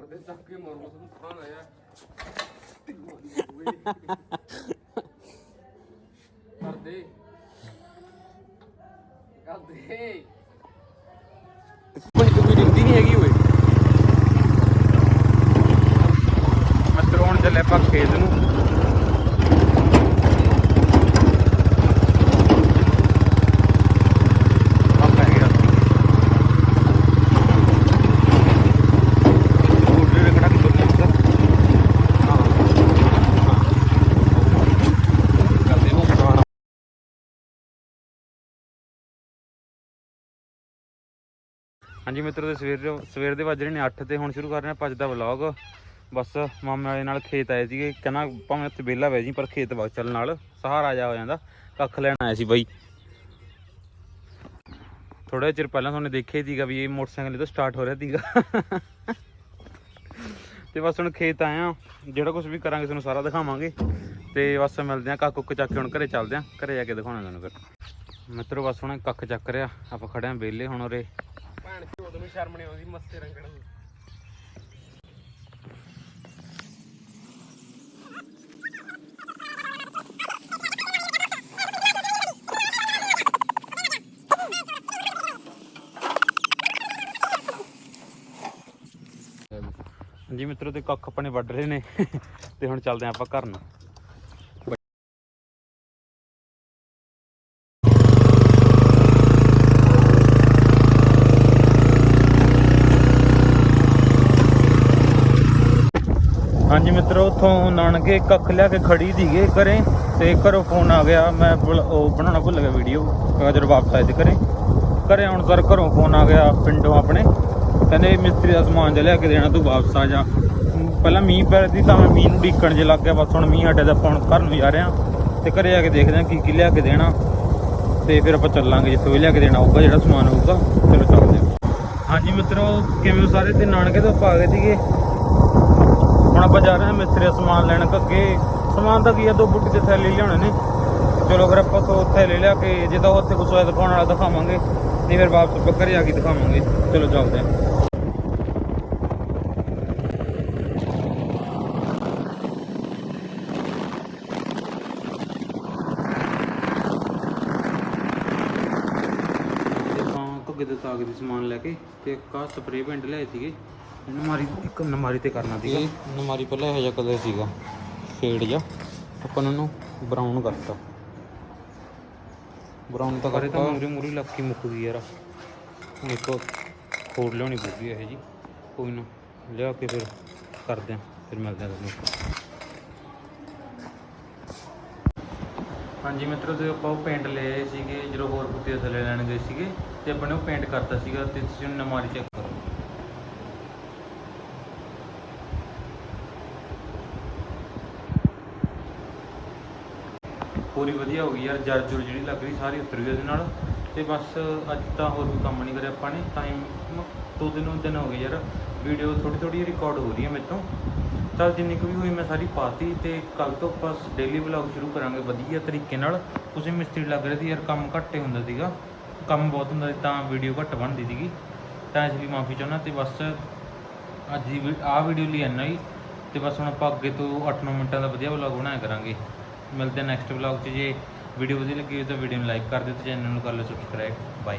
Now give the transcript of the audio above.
ਦੇ ਚੱਕ ਕੇ ਮਾਰੋ, ਤੁਹਾਨੂੰ ਖਾਣ ਆਇਆ ਕਰਦੇ ਕਰਦੇ ਕੋਈ ਕੋਈ ਦਿੰਦੀ ਨਹੀਂ ਹੈਗੀ ਓਏ। ਮਤਲਬ ਹੁਣ ਚੱਲੇ ਆਪਾਂ ਖੇਤ ਨੂੰ ਆ ਪੈ ਗਿਆ ਸਕੂਟਰ ਦੇ ਕਿਹੜਾ ਕਿੱਥੇ ਜਾਂਦਾ ਹਾਂ ਕਰਦੇ ਨੂੰ ਖਾਣਾ ਹਾਂਜੀ ਮਿੱਤਰੋ, ਤੇ ਸਵੇਰ ਸਵੇਰ ਦੇ ਵੱਜ ਰਹੇ ਨੇ 8 ਤੇ ਹੁਣ ਸ਼ੁਰੂ ਕਰ ਰਹੇ ਹਾਂ ਭੱਜ ਦਾ ਵਲੌਗ ਬਸ ਮਾਮੇ ਵਾਲੇ ਨਾਲ ਖੇਤ ਆਏ ਸੀਗੇ। ਕਹਿੰਦਾ ਭਾਵੇਂ ਉੱਥੇ ਵਿਹਲਾ ਵੈ ਜੀ ਪਰ ਖੇਤ ਵਗ ਚੱਲ ਨਾਲ। ਸਹਾਰਾ ਜਾ ਹੋ ਜਾਂਦਾ। ਕੱਖ ਲੈਣ ਆਇਆ ਸੀ ਬਾਈ। ਥੋੜਾ ਚਿਰ ਪਹਿਲਾਂ ਤੁਹਾਨੂੰ ਦੇਖਿਆ ਹੀ ਸੀਗਾ ਵੀ ਇਹ ਮੋਟਰਸਾਈਕਲ ਤੋਂ ਸਟਾਰਟ ਹੋ ਰਿਹਾ ਸੀਗਾ। ਤੇ ਬਸ ਹੁਣ ਖੇਤ ਆਇਆ ਜਿਹੜਾ ਕੁਝ ਵੀ ਕਰਾਂਗੇ ਤੁਹਾਨੂੰ ਸਾਰਾ ਦਿਖਾਵਾਂਗੇ। ਤੇ ਬਸ ਮਿਲਦੇ ਆ ਕੱਖ ਕੁੱਕ ਚੱਕ ਕੇ ਹੁਣ ਘਰੇ ਚੱਲਦੇ ਆ। ਘਰੇ ਜਾ ਕੇ ਦਿਖਾਉਣਾ ਤੁਹਾਨੂੰ ਫਿਰ। ਮਿੱਤਰੋ, ਬਸ ਹੁਣ ਕੱਖ ਚੱਕ ਰਿਆ ਆਪਾਂ ਖੜੇ ਆਂ ਵਿਹਲੇ ਹੁਣ ਉਰੇ। ਭੈਣ ਚੋਦ ਨੂੰ ਸ਼ਰਮ ਨਹੀਂ ਆਉਂਦੀ ਮੱਸੇ ਰੰਗਣ ਨੂੰ ਜੀ ਮਿੱਤਰੋ, ਤੇ ਕੱਖ ਆਪਣੇ ਵੱਢ ਰਹੇ ਨੇ, ਤੇ ਹੁਣ ਚੱਲਦੇ ਆਂ ਆਪਾਂ ਘਰ ਨੂੰ। ਹਾਂਜੀ ਮਿੱਤਰੋ, ਉਥੋਂ ਨਾਨਕੇ ਕੱਖ ਲਿਆ ਕੇ ਖੜੀ ਸੀਗੇ ਘਰੇ ਤੇ ਘਰੋਂ ਫੋਨ ਆ ਗਿਆ। ਮੈਂ ਭੁੱਲ- ਉਹ ਬਣਾਉਣਾ ਭੁੱਲ ਗਿਆ ਵੀਡੀਓ ਜਦੋਂ ਵਾਪਸ ਆਏ ਤੇ ਘਰੇ। ਘਰੇ ਹੁਣ ਸਰ ਘਰੋਂ ਫੋਨ ਆ ਗਿਆ ਪਿੰਡੋਂ ਆਪਣੇ। ਕਹਿੰਦੇ ਮਿਸਤਰੀ ਦਾ ਸਮਾਨ ਜਿਹਾ ਲਿਆ ਕੇ ਦੇਣਾ, ਤੂੰ ਵਾਪਸ ਆ ਜਾ। ਪਹਿਲਾਂ ਮੀਂਹ ਪੈ ਰਹੀ ਸੀ ਤਾਂ ਮੈਂ ਮੀਂਹ ਨੂੰ ਢੀਕਣ ਜੇ ਲੱਗ ਗਿਆ। ਬਸ ਹੁਣ ਮੀਂਹ ਹਟਿਆ ਤਾਂ ਫੋਨ ਘਰ ਨੂੰ ਜਾ ਰਹੇ ਹਾਂ। ਤੇ ਘਰੇ ਆ ਕੇ ਦੇਖਦੇ ਹਾਂ ਕੀ ਕੀ ਲਿਆ ਕੇ ਦੇਣਾ। ਤੇ ਫਿਰ ਆਪਾਂ ਚੱਲਾਂਗੇ ਜਿੱਥੋਂ ਵੀ ਲਿਆ ਕੇ ਦੇਣਾ ਹੋਊਗਾ, ਜਿਹੜਾ ਸਮਾਨ ਹੋਊਗਾ। ਚਲੋ ਚੱਲਦੇ ਹਾਂ। ਹਾਂਜੀ ਮਿੱਤਰੋ, ਕਿਵੇਂ ਸਾਰੇ? ਤੇ ਨਾਨਕੇ ਤੋਂ ਆਪਾਂ ਆ ਗਏ ਸੀਗੇ। ਆਪਾਂ ਜਾ ਰਹੇ ਹਾਂ ਮਿਸਤਰੀ ਦਾ ਸਮਾਨ ਲੈਣ ਕੱਗੇ ਸਮਾਨ ਤਾਂ ਕੀ ਆ, ਦੋ ਬੁੱਟੀ ਦੇ ਥੈਲੇ ਲਿਆਉਣੇ ਨੇ। ਚਲੋ ਫਿਰ ਆਪਾਂ ਤੋਂ ਥੈਲੇ ਲਿਆ ਕੇ, ਜੇ ਤਾਂ ਉੱਥੇ ਕੁਛ ਹੋਇਆ ਦਿਖਾਉਣ ਵਾਲਾ ਦਿਖਾਵਾਂਗੇ। ਨਹੀਂ ਫਿਰ ਵਾਪਸ ਆਪਾਂ ਘਰੇ ਕੇ ਦਿਖਾਵਾਂਗੇ। ਚਲੋ ਚੱਲਦੇ ਹਾਂ। ਤੇ ਆਪਾਂ ਘੁੱਗੇ ਸਮਾਨ ਲੈ ਕੇ ਤੇ ਇੱਕ ਆਹ ਪੈਂਟ ਲਿਆਏ ਸੀਗੇ। ਨਮਾਰੀ ਇੱਕ ਨਮਾਰੀ ਤੇ ਕਰਨਾ ਸੀਗਾ। ਨਮਾਰੀ ਪਹਿਲਾਂ ਇਹੋ ਜਿਹਾ ਕਲਰ ਸੀਗਾ ਸ਼ੇਡ ਜਿਹਾ। ਆਪਾਂ ਨੇ ਉਹਨੂੰ ਬਰਾਊਨ ਕਰਤਾ। ਬਰਾਊਨ ਤਾਂ ਕਰੇ ਤਾਂ ਮੂਰੇ ਮੂਰੇ ਲੱਕੀ ਮੁੱਕ ਗਈ ਯਾਰ। ਹੁਣ ਇੱਕ ਹੋਰ ਲਿਆਉਣੀ ਪਊਗੀ ਇਹ ਜੀ ਕੋਈ ਨਾ ਲਿਆ ਕੇ ਫਿਰ ਕਰਦੇ ਆਂ ਫਿਰ ਮਿਲਦੇ ਆਂ ਤੁਹਾਨੂੰ। ਹਾਂਜੀ ਮਿੱਤਰੋ ਤੇ ਆਪਾਂ ਉਹ ਪੇਂਟ ਲਏ ਸੀਗੇ ਜਦੋਂ ਹੋਰ ਪੁੱਤੇ ਦੇ ਥੱਲੇ ਲੈਣ ਗਏ ਸੀਗੇ ਤੇ ਆਪਾਂ ਨੇ ਉਹ ਪੇਂਟ ਕਰਤਾ ਸੀਗਾ ਤੇ ਤੁਸੀਂ ਨਮਾਰੀ ਚੈੱਕ ਕਰੋ ਪੂਰੀ ਵਧੀਆ ਹੋ ਗਈ ਯਾਰ ਜਰ ਜੁਰ ਜਿਹੜੀ ਲੱਗ ਰਹੀ ਸਾਰੀ ਉਤਰ ਗਈ ਉਹਦੇ ਨਾਲ। ਤੇ ਬਸ ਅੱਜ ਤਾਂ ਹੋਰ ਕੋਈ ਕੰਮ ਨਹੀਂ ਕਰਿਆ ਆਪਾਂ ਨੇ ਟਾਈਮ ਦੋ ਦਿਨ ਦਿਨ ਹੋ ਗਏ ਯਾਰ। ਵੀਡੀਓ ਥੋੜੀ ਥੋੜੀ ਰਿਕਾਰਡ ਹੋ ਰਹੀ ਹੈ ਮੇਰੇ ਤੋਂ। ਤਾਂ ਜਿੰਨੀ ਕੁ ਵੀ ਹੋਈ ਮੈਂ ਸਾਰੀ ਪਾਤੀ ਤੇ ਕੱਲ ਤੋਂ ਬਸ ਡੇਲੀ ਵਲੌਗ ਸ਼ੁਰੂ ਕਰਾਂਗੇ ਵਧੀਆ ਤਰੀਕੇ ਨਾਲ। ਤੁਸੀਂ ਮਿਸਤਰੀ ਲੱਗ ਰਹੇ ਸੀ ਯਾਰ, ਕੰਮ ਘੱਟ ਹੀ ਹੁੰਦਾ ਸੀਗਾ। ਕੰਮ ਬਹੁਤ ਹੁੰਦਾ ਸੀ ਤਾਂ ਵੀਡੀਓ ਘੱਟ ਬਣਦੀ ਸੀਗੀ। ਤਾਂ ਇਸ ਲਈ ਮਾਫੀ ਚਾਹੁੰਦਾ ਤੇ ਬਸ ਅੱਜ ਦੀ ਆਹ ਵੀਡੀਓ ਲਈ ਇੰਨਾ ਹੀ। ਤੇ ਬਸ ਹੁਣ ਆਪਾਂ ਅੱਗੇ ਤੋਂ 8-9 ਮਿੰਟਾਂ ਦਾ ਵਧੀਆ ਵਲੌਗ ਬਣਾਇਆ ਕਰਾਂਗੇ। ਮਿਲਦੇ ਨੈਕਸਟ ਵਲੌਗ 'ਚ। ਜੇ ਵੀਡੀਓ ਵਧੀਆ ਲੱਗੀ ਹੋਈ ਤਾਂ ਵੀਡੀਓ ਨੂੰ ਲਾਈਕ ਕਰ ਦਿਓ ਤੇ ਚੈਨਲ ਨੂੰ ਕਰ ਲਓ ਸਬਸਕ੍ਰਾਈਬ ਬਾਏ